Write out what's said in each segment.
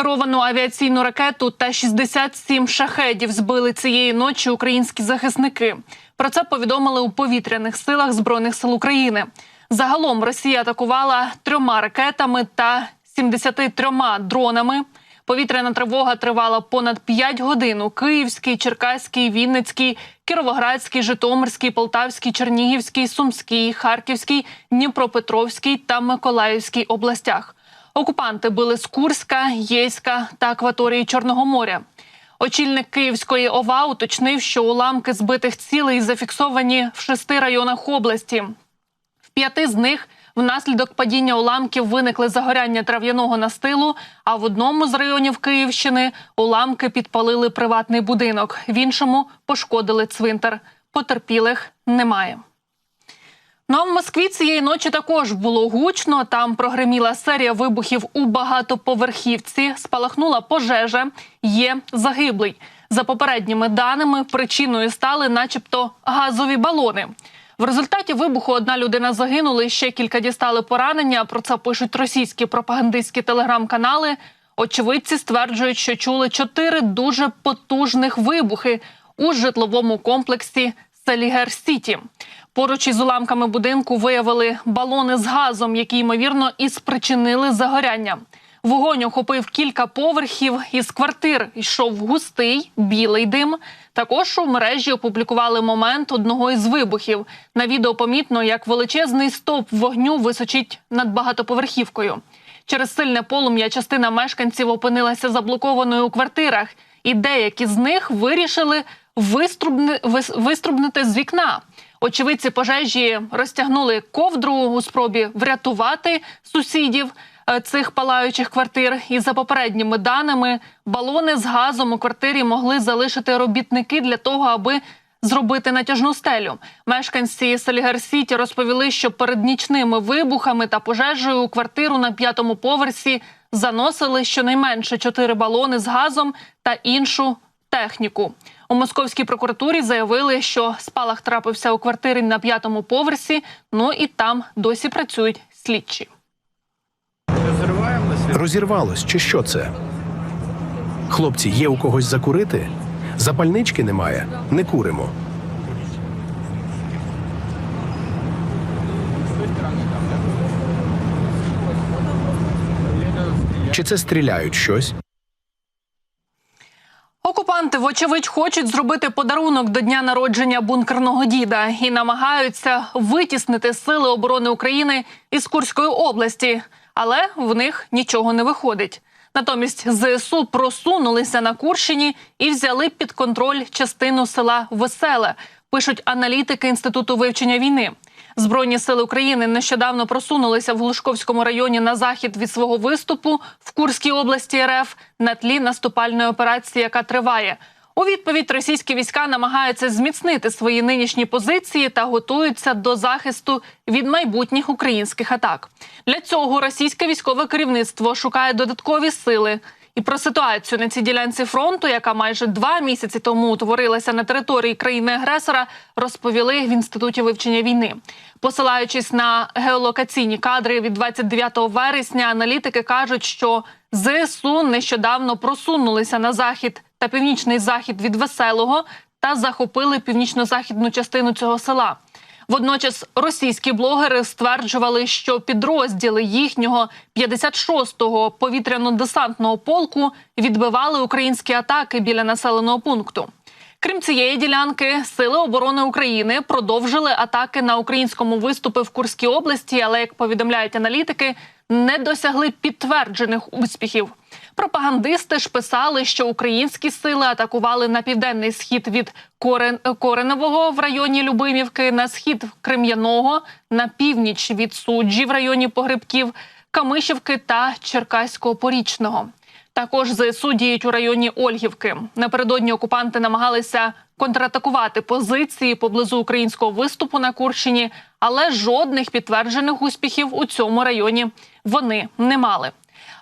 керовану авіаційну ракету та 67 шахедів збили цієї ночі українські захисники. Про це повідомили у повітряних силах збройних сил України. Загалом Росія атакувала трьома ракетами та 73 дронами. Повітряна тривога тривала понад 5 годин у Київській, Черкаській, Вінницькій, Кіровоградській, Житомирській, Полтавській, Чернігівській, Сумській, Харківській, Дніпропетровській та Миколаївській областях. Окупанти били з Курська, Єйська та акваторії Чорного моря. Очільник Київської ОВА уточнив, що уламки збитих цілей зафіксовані в шести районах області. В п'яти з них внаслідок падіння уламків виникли загоряння трав'яного настилу. А в одному з районів Київщини уламки підпалили приватний будинок. В іншому пошкодили цвинтар. Потерпілих немає. Ну а в Москві цієї ночі також було гучно. Там прогреміла серія вибухів у багатоповерхівці. Спалахнула пожежа. Є загиблий. За попередніми даними, причиною стали, начебто, газові балони. В результаті вибуху одна людина загинула, ще кілька дістали поранення. Про це пишуть російські пропагандистські телеграм-канали. Очевидці стверджують, що чули чотири дуже потужних вибухи у житловому комплексі Селігер Сіті. Поруч із уламками будинку виявили балони з газом, які ймовірно і спричинили загоряння. Вогонь охопив кілька поверхів із квартир. Йшов густий білий дим. Також у мережі опублікували момент одного із вибухів. На відео помітно, як величезний стовп вогню височить над багатоповерхівкою. Через сильне полум'я частина мешканців опинилася заблокованою у квартирах, і деякі з них вирішили виструбни, вис- виструбнути з вікна. Очевидці пожежі розтягнули ковдру у спробі врятувати сусідів е, цих палаючих квартир. І за попередніми даними, балони з газом у квартирі могли залишити робітники для того, аби зробити натяжну стелю. Мешканці Селігар-Сіті розповіли, що перед нічними вибухами та пожежею у квартиру на п'ятому поверсі заносили щонайменше чотири балони з газом та іншу техніку. У московській прокуратурі заявили, що спалах трапився у квартирі на п'ятому поверсі. Ну і там досі працюють слідчі. Розірвалось, чи що це? Хлопці, є у когось закурити? Запальнички немає, не куримо. Чи це стріляють щось? Окупанти, вочевидь, хочуть зробити подарунок до дня народження бункерного діда і намагаються витіснити сили оборони України із Курської області, але в них нічого не виходить. Натомість ЗСУ просунулися на Курщині і взяли під контроль частину села Веселе. Пишуть аналітики інституту вивчення війни. Збройні сили України нещодавно просунулися в Глушковському районі на захід від свого виступу в Курській області РФ на тлі наступальної операції, яка триває. У відповідь російські війська намагаються зміцнити свої нинішні позиції та готуються до захисту від майбутніх українських атак. Для цього російське військове керівництво шукає додаткові сили. І про ситуацію на цій ділянці фронту, яка майже два місяці тому утворилася на території країни-агресора, розповіли в інституті вивчення війни. Посилаючись на геолокаційні кадри від 29 вересня, аналітики кажуть, що ЗСУ нещодавно просунулися на захід та північний захід від веселого та захопили північно-західну частину цього села. Водночас російські блогери стверджували, що підрозділи їхнього 56-го повітряно-десантного полку відбивали українські атаки біля населеного пункту. Крім цієї ділянки, сили оборони України продовжили атаки на українському виступи в Курській області, але як повідомляють аналітики, не досягли підтверджених успіхів. Пропагандисти ж писали, що українські сили атакували на південний схід від Корен... Коренового в районі Любимівки, на схід Крем'яного, на північ від суджі в районі Погребків, Камишівки та Черкаського Порічного. Також ЗСУ діють у районі Ольгівки. Напередодні окупанти намагалися контратакувати позиції поблизу українського виступу на Курщині, але жодних підтверджених успіхів у цьому районі вони не мали.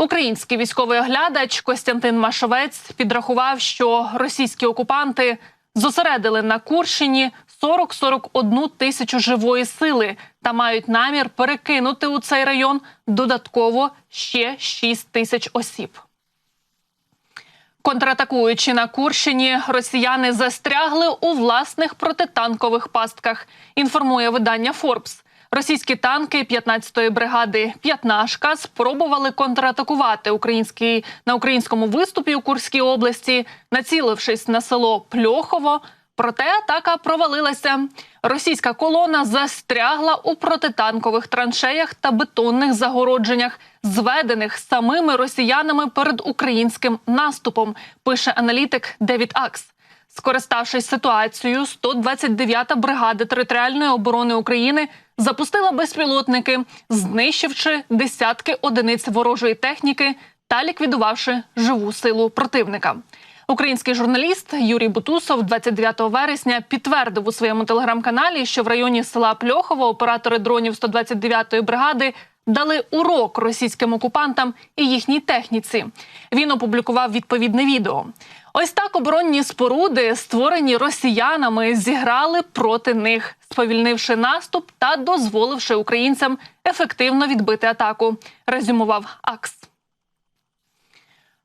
Український військовий оглядач Костянтин Машовець підрахував, що російські окупанти зосередили на Курщині 40-41 тисячу живої сили та мають намір перекинути у цей район додатково ще 6 тисяч осіб. Контратакуючи на Курщині, росіяни застрягли у власних протитанкових пастках. Інформує видання Форбс. Російські танки 15-ї бригади «П'ятнашка» спробували контратакувати український на українському виступі у Курській області, націлившись на село Пльохово. Проте атака провалилася. Російська колона застрягла у протитанкових траншеях та бетонних загородженнях, зведених самими росіянами перед українським наступом. Пише аналітик Девід Акс. Скориставшись ситуацією, 129-та бригада територіальної оборони України запустила безпілотники, знищивши десятки одиниць ворожої техніки та ліквідувавши живу силу противника. Український журналіст Юрій Бутусов 29 вересня підтвердив у своєму телеграм-каналі, що в районі села Пльохово оператори дронів 129-ї бригади дали урок російським окупантам і їхній техніці. Він опублікував відповідне відео. Ось так оборонні споруди, створені росіянами, зіграли проти них, сповільнивши наступ та дозволивши українцям ефективно відбити атаку. Резюмував Акс.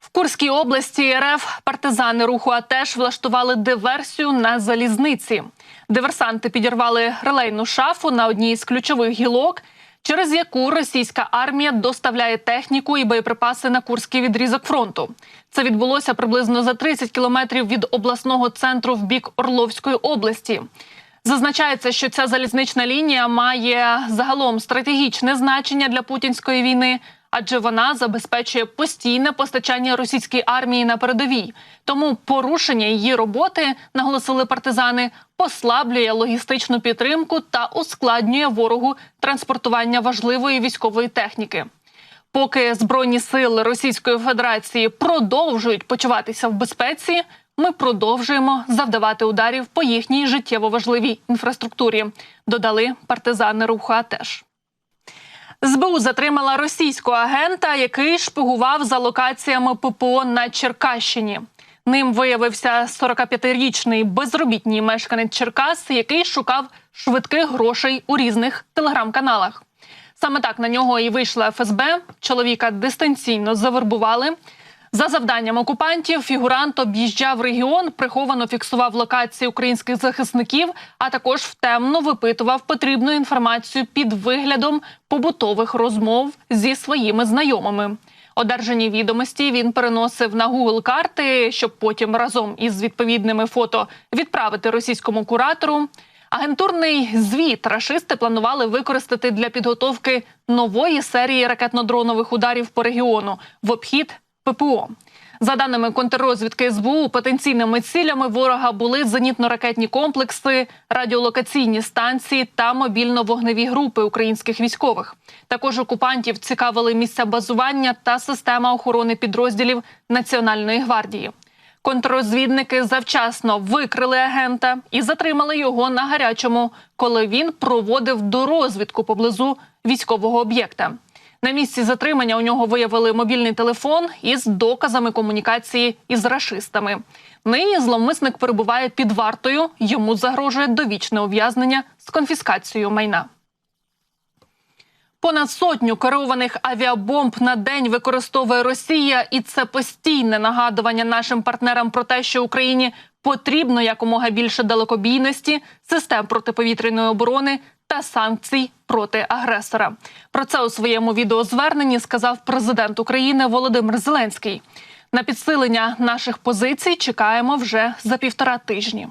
В Курській області РФ партизани руху АТЕШ влаштували диверсію на залізниці. Диверсанти підірвали релейну шафу на одній з ключових гілок, через яку російська армія доставляє техніку і боєприпаси на курський відрізок фронту. Це відбулося приблизно за 30 кілометрів від обласного центру в бік Орловської області. Зазначається, що ця залізнична лінія має загалом стратегічне значення для путінської війни, адже вона забезпечує постійне постачання російській армії на передовій. Тому порушення її роботи, наголосили партизани, послаблює логістичну підтримку та ускладнює ворогу транспортування важливої військової техніки. Поки збройні сили Російської Федерації продовжують почуватися в безпеці, ми продовжуємо завдавати ударів по їхній життєво важливій інфраструктурі. Додали партизани руху АТЕШ. СБУ затримала російського агента, який шпигував за локаціями ППО на Черкащині. Ним виявився 45-річний безробітній мешканець Черкас, який шукав швидких грошей у різних телеграм-каналах. Саме так на нього і вийшла ФСБ. Чоловіка дистанційно завербували. За завданням окупантів фігурант об'їжджав регіон, приховано фіксував локації українських захисників, а також втемно випитував потрібну інформацію під виглядом побутових розмов зі своїми знайомими. Одержані відомості він переносив на Google карти, щоб потім разом із відповідними фото відправити російському куратору. Агентурний звіт рашисти планували використати для підготовки нової серії ракетно-дронових ударів по регіону в обхід ППО. За даними контррозвідки СБУ, потенційними цілями ворога були зенітно-ракетні комплекси, радіолокаційні станції та мобільно-вогневі групи українських військових. Також окупантів цікавили місця базування та система охорони підрозділів Національної гвардії. Контррозвідники завчасно викрили агента і затримали його на гарячому, коли він проводив дорозвідку поблизу військового об'єкта. На місці затримання у нього виявили мобільний телефон із доказами комунікації із рашистами. Нині зловмисник перебуває під вартою. Йому загрожує довічне ув'язнення з конфіскацією майна. Понад сотню керованих авіабомб на день використовує Росія, і це постійне нагадування нашим партнерам про те, що Україні потрібно якомога більше далекобійності, систем протиповітряної оборони та санкцій проти агресора. Про це у своєму відеозверненні сказав президент України Володимир Зеленський. На підсилення наших позицій чекаємо вже за півтора тижні.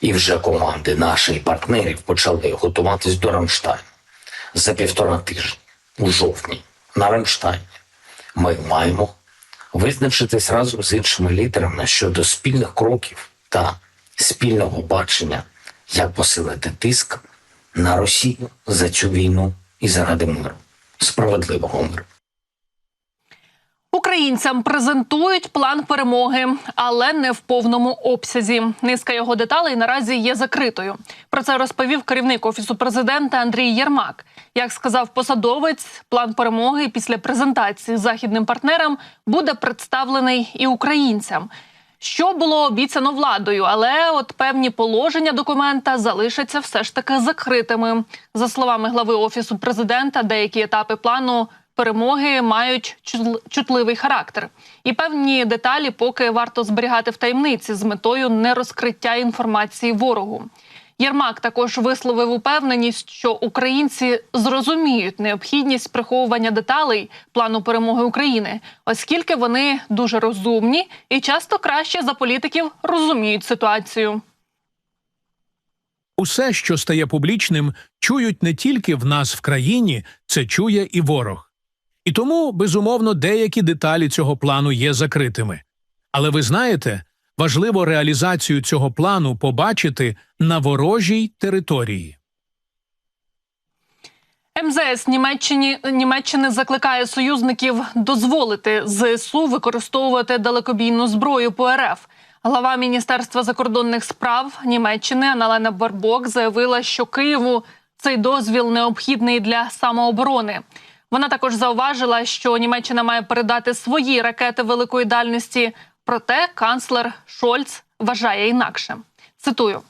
І вже команди наших партнерів почали готуватись до Рамштайну. За півтора тижні, у жовтні, на Рамштайні, ми маємо визначитись разом з іншими лідерами щодо спільних кроків та спільного бачення, як посилити тиск на Росію за цю війну і заради миру, справедливого миру. Українцям презентують план перемоги, але не в повному обсязі. Низка його деталей наразі є закритою. Про це розповів керівник офісу президента Андрій Єрмак. Як сказав посадовець, план перемоги після презентації західним партнерам буде представлений і українцям. Що було обіцяно владою, але от певні положення документа залишаться все ж таки закритими. За словами глави офісу президента, деякі етапи плану перемоги мають чутл- чутливий характер, і певні деталі поки варто зберігати в таємниці з метою нерозкриття інформації ворогу. Єрмак також висловив упевненість, що українці зрозуміють необхідність приховування деталей плану перемоги України, оскільки вони дуже розумні і часто краще за політиків розуміють ситуацію. Усе, що стає публічним, чують не тільки в нас в країні, це чує і ворог. І тому, безумовно, деякі деталі цього плану є закритими. Але ви знаєте, важливо реалізацію цього плану побачити на ворожій території. МЗС Німеччині Німеччини закликає союзників дозволити ЗСУ використовувати далекобійну зброю по РФ. Глава Міністерства закордонних справ Німеччини Аналена Барбок заявила, що Києву цей дозвіл необхідний для самооборони. Вона також зауважила, що Німеччина має передати свої ракети великої дальності. Проте канцлер Шольц вважає інакше. Цитую.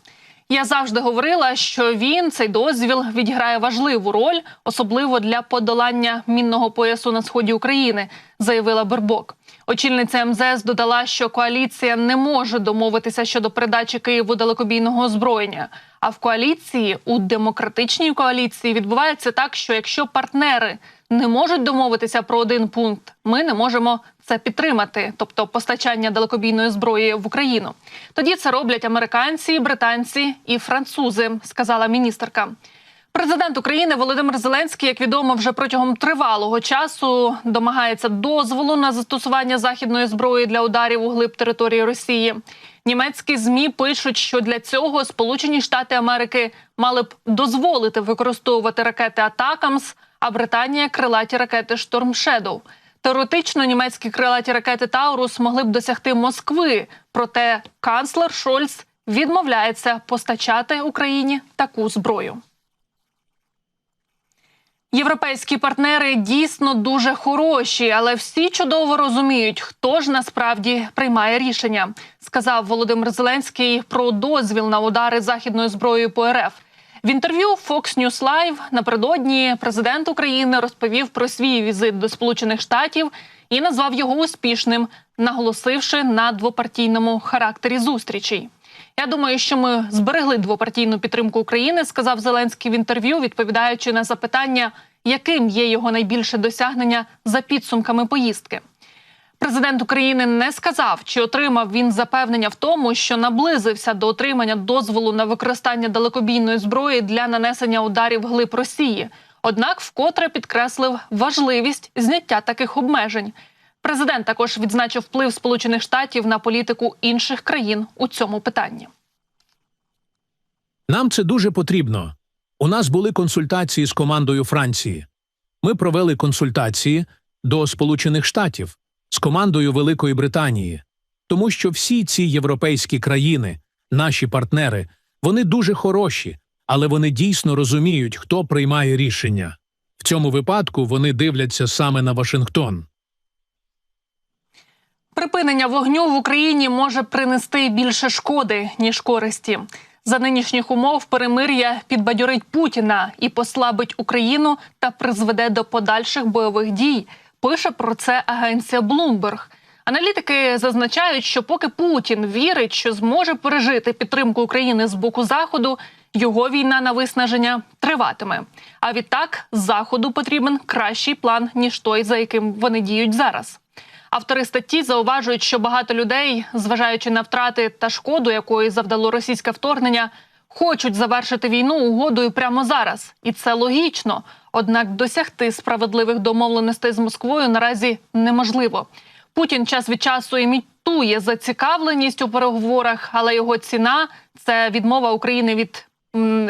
Я завжди говорила, що він цей дозвіл відіграє важливу роль, особливо для подолання мінного поясу на сході України, заявила Бербок. Очільниця МЗС додала, що коаліція не може домовитися щодо передачі Києву далекобійного озброєння. А в коаліції у демократичній коаліції відбувається так, що якщо партнери не можуть домовитися про один пункт, ми не можемо це підтримати, тобто постачання далекобійної зброї в Україну. Тоді це роблять американці, британці і французи, сказала міністерка. Президент України Володимир Зеленський, як відомо, вже протягом тривалого часу домагається дозволу на застосування західної зброї для ударів у глиб території Росії. Німецькі змі пишуть, що для цього Сполучені Штати Америки мали б дозволити використовувати ракети Атакамс, а Британія крилаті ракети Шторм Shadow. Теоретично німецькі крилаті ракети Таурус могли б досягти Москви. Проте канцлер Шольц відмовляється постачати Україні таку зброю. Європейські партнери дійсно дуже хороші, але всі чудово розуміють, хто ж насправді приймає рішення, сказав Володимир Зеленський про дозвіл на удари західною зброєю по РФ. В інтерв'ю Fox News Live напередодні президент України розповів про свій візит до Сполучених Штатів і назвав його успішним, наголосивши на двопартійному характері зустрічей. Я думаю, що ми зберегли двопартійну підтримку України, сказав Зеленський в інтерв'ю, відповідаючи на запитання, яким є його найбільше досягнення за підсумками поїздки. Президент України не сказав, чи отримав він запевнення в тому, що наблизився до отримання дозволу на використання далекобійної зброї для нанесення ударів глиб Росії. Однак вкотре підкреслив важливість зняття таких обмежень. Президент також відзначив вплив Сполучених Штатів на політику інших країн у цьому питанні. Нам це дуже потрібно. У нас були консультації з командою Франції. Ми провели консультації до Сполучених Штатів з командою Великої Британії, тому що всі ці європейські країни, наші партнери, вони дуже хороші, але вони дійсно розуміють, хто приймає рішення. В цьому випадку вони дивляться саме на Вашингтон. Припинення вогню в Україні може принести більше шкоди ніж користі. За нинішніх умов перемир'я підбадьорить Путіна і послабить Україну та призведе до подальших бойових дій. Пише про це агенція Bloomberg. Аналітики зазначають, що поки Путін вірить, що зможе пережити підтримку України з боку заходу, його війна на виснаження триватиме. А відтак заходу потрібен кращий план ніж той, за яким вони діють зараз. Автори статті зауважують, що багато людей, зважаючи на втрати та шкоду, якої завдало російське вторгнення, хочуть завершити війну угодою прямо зараз, і це логічно. Однак досягти справедливих домовленостей з Москвою наразі неможливо. Путін час від часу імітує зацікавленість у переговорах, але його ціна це відмова України від,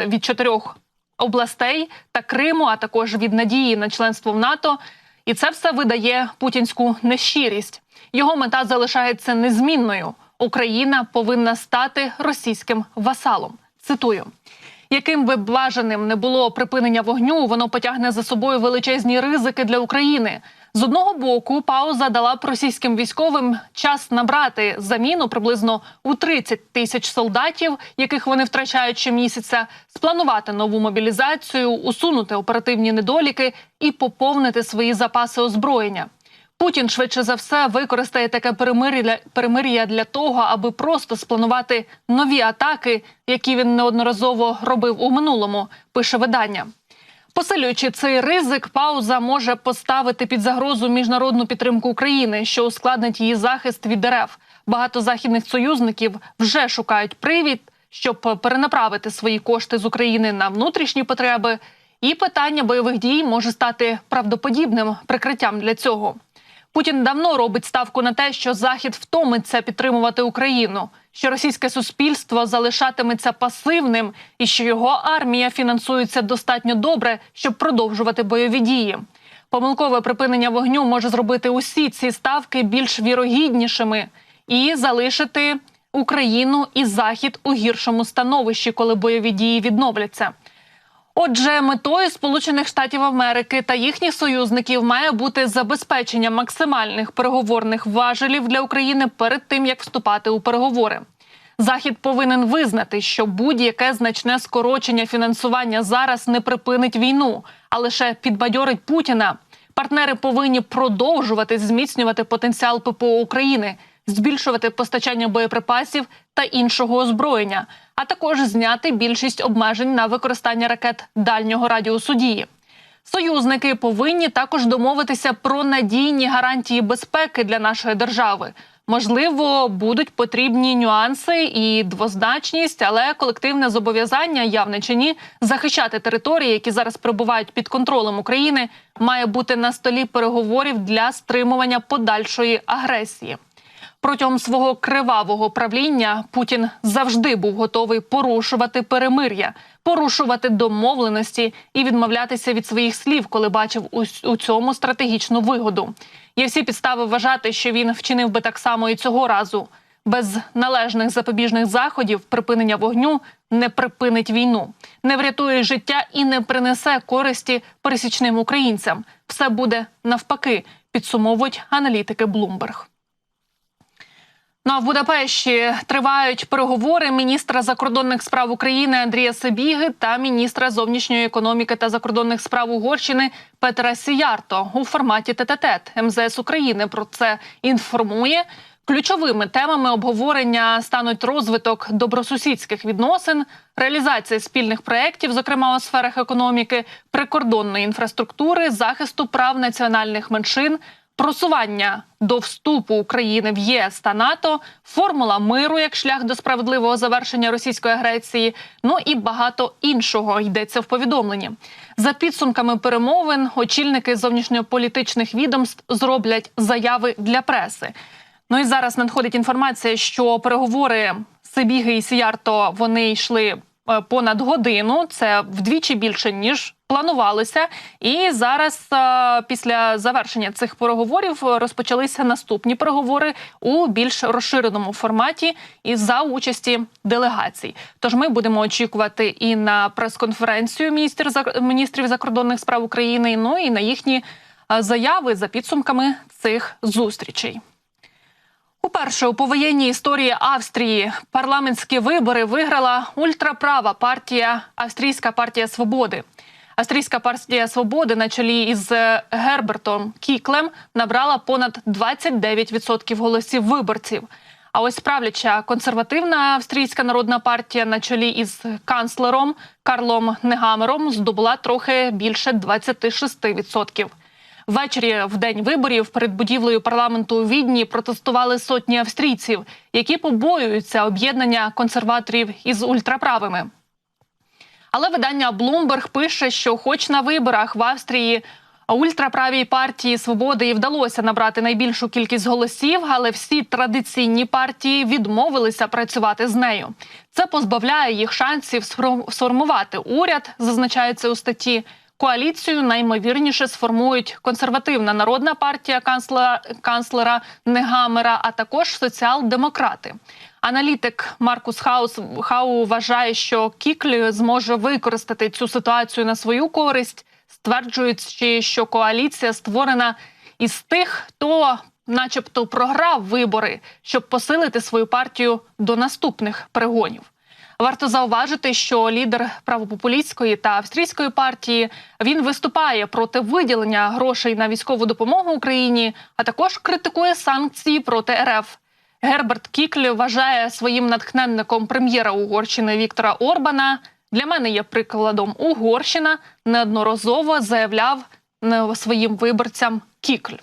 від чотирьох областей та Криму, а також від надії на членство в НАТО. І це все видає путінську нещирість. Його мета залишається незмінною. Україна повинна стати російським васалом. Цитую. Яким би бажаним не було припинення вогню, воно потягне за собою величезні ризики для України. З одного боку, пауза дала б російським військовим час набрати заміну приблизно у 30 тисяч солдатів, яких вони втрачають щомісяця, спланувати нову мобілізацію, усунути оперативні недоліки і поповнити свої запаси озброєння. Путін швидше за все використає таке перемир'я перемир'я для того, аби просто спланувати нові атаки, які він неодноразово робив у минулому. Пише видання. Посилюючи цей ризик, пауза може поставити під загрозу міжнародну підтримку України, що ускладнить її захист від дерев. Багато західних союзників вже шукають привід, щоб перенаправити свої кошти з України на внутрішні потреби. І питання бойових дій може стати правдоподібним прикриттям для цього. Путін давно робить ставку на те, що Захід втомиться підтримувати Україну, що російське суспільство залишатиметься пасивним, і що його армія фінансується достатньо добре, щоб продовжувати бойові дії. Помилкове припинення вогню може зробити усі ці ставки більш вірогіднішими і залишити Україну і Захід у гіршому становищі, коли бойові дії відновляться. Отже, метою Сполучених Штатів Америки та їхніх союзників має бути забезпечення максимальних переговорних важелів для України перед тим, як вступати у переговори. Захід повинен визнати, що будь-яке значне скорочення фінансування зараз не припинить війну, а лише підбадьорить Путіна. Партнери повинні продовжувати зміцнювати потенціал ППО України, збільшувати постачання боєприпасів та іншого озброєння, а також зняти більшість обмежень на використання ракет дальнього радіусу дії. Союзники повинні також домовитися про надійні гарантії безпеки для нашої держави. Можливо, будуть потрібні нюанси і двозначність, але колективне зобов'язання, явне чи ні, захищати території, які зараз перебувають під контролем України, має бути на столі переговорів для стримування подальшої агресії. Протягом свого кривавого правління Путін завжди був готовий порушувати перемир'я, порушувати домовленості і відмовлятися від своїх слів, коли бачив у, цьому стратегічну вигоду. Є всі підстави вважати, що він вчинив би так само і цього разу. Без належних запобіжних заходів припинення вогню не припинить війну, не врятує життя і не принесе користі пересічним українцям. Все буде навпаки, підсумовують аналітики Bloomberg. Ну а в Будапешті тривають переговори міністра закордонних справ України Андрія Сабіги та міністра зовнішньої економіки та закордонних справ Угорщини Петра Сіярто у форматі ТТТ. МЗС України про це інформує. Ключовими темами обговорення стануть розвиток добросусідських відносин, реалізація спільних проєктів, зокрема у сферах економіки, прикордонної інфраструктури, захисту прав національних меншин, просування до вступу України в ЄС та НАТО, формула миру як шлях до справедливого завершення російської агресії. Ну і багато іншого йдеться в повідомленні. За підсумками перемовин, очільники зовнішньополітичних відомств зроблять заяви для преси. Ну і зараз надходить інформація, що переговори Сибіги і Сіярто вони йшли понад годину. Це вдвічі більше ніж планувалося. І зараз, е, після завершення цих переговорів, розпочалися наступні переговори у більш розширеному форматі і за участі делегацій. Тож ми будемо очікувати і на прес-конференцію міністрів міністрів закордонних справ України. Ну і на їхні е, заяви за підсумками цих зустрічей. Уперше у повоєнній історії Австрії парламентські вибори виграла ультраправа партія Австрійська партія свободи. Австрійська партія свободи на чолі із е, Гербертом Кіклем набрала понад 29% голосів виборців. А ось правляча консервативна австрійська народна партія на чолі із канцлером Карлом Негамером здобула трохи більше 26%. Ввечері в день виборів перед будівлею парламенту у Відні протестували сотні австрійців, які побоюються об'єднання консерваторів із ультраправими. Але видання Bloomberg пише, що, хоч на виборах в Австрії ультраправій партії свободи і вдалося набрати найбільшу кількість голосів, але всі традиційні партії відмовилися працювати з нею. Це позбавляє їх шансів сформ- сформувати уряд, зазначається у статті. Коаліцію наймовірніше сформують консервативна народна партія канцлера, канцлера Негамера, а також соціал-демократи. Аналітик Маркус Хаус Хау вважає, що Кіклі зможе використати цю ситуацію на свою користь, стверджуючи, що коаліція створена із тих, хто, начебто, програв вибори, щоб посилити свою партію до наступних перегонів. Варто зауважити, що лідер правопопулістської та австрійської партії він виступає проти виділення грошей на військову допомогу Україні, а також критикує санкції проти РФ. Герберт Кікль вважає своїм натхненником прем'єра Угорщини Віктора Орбана. Для мене є прикладом Угорщина неодноразово заявляв е, своїм виборцям Кікль.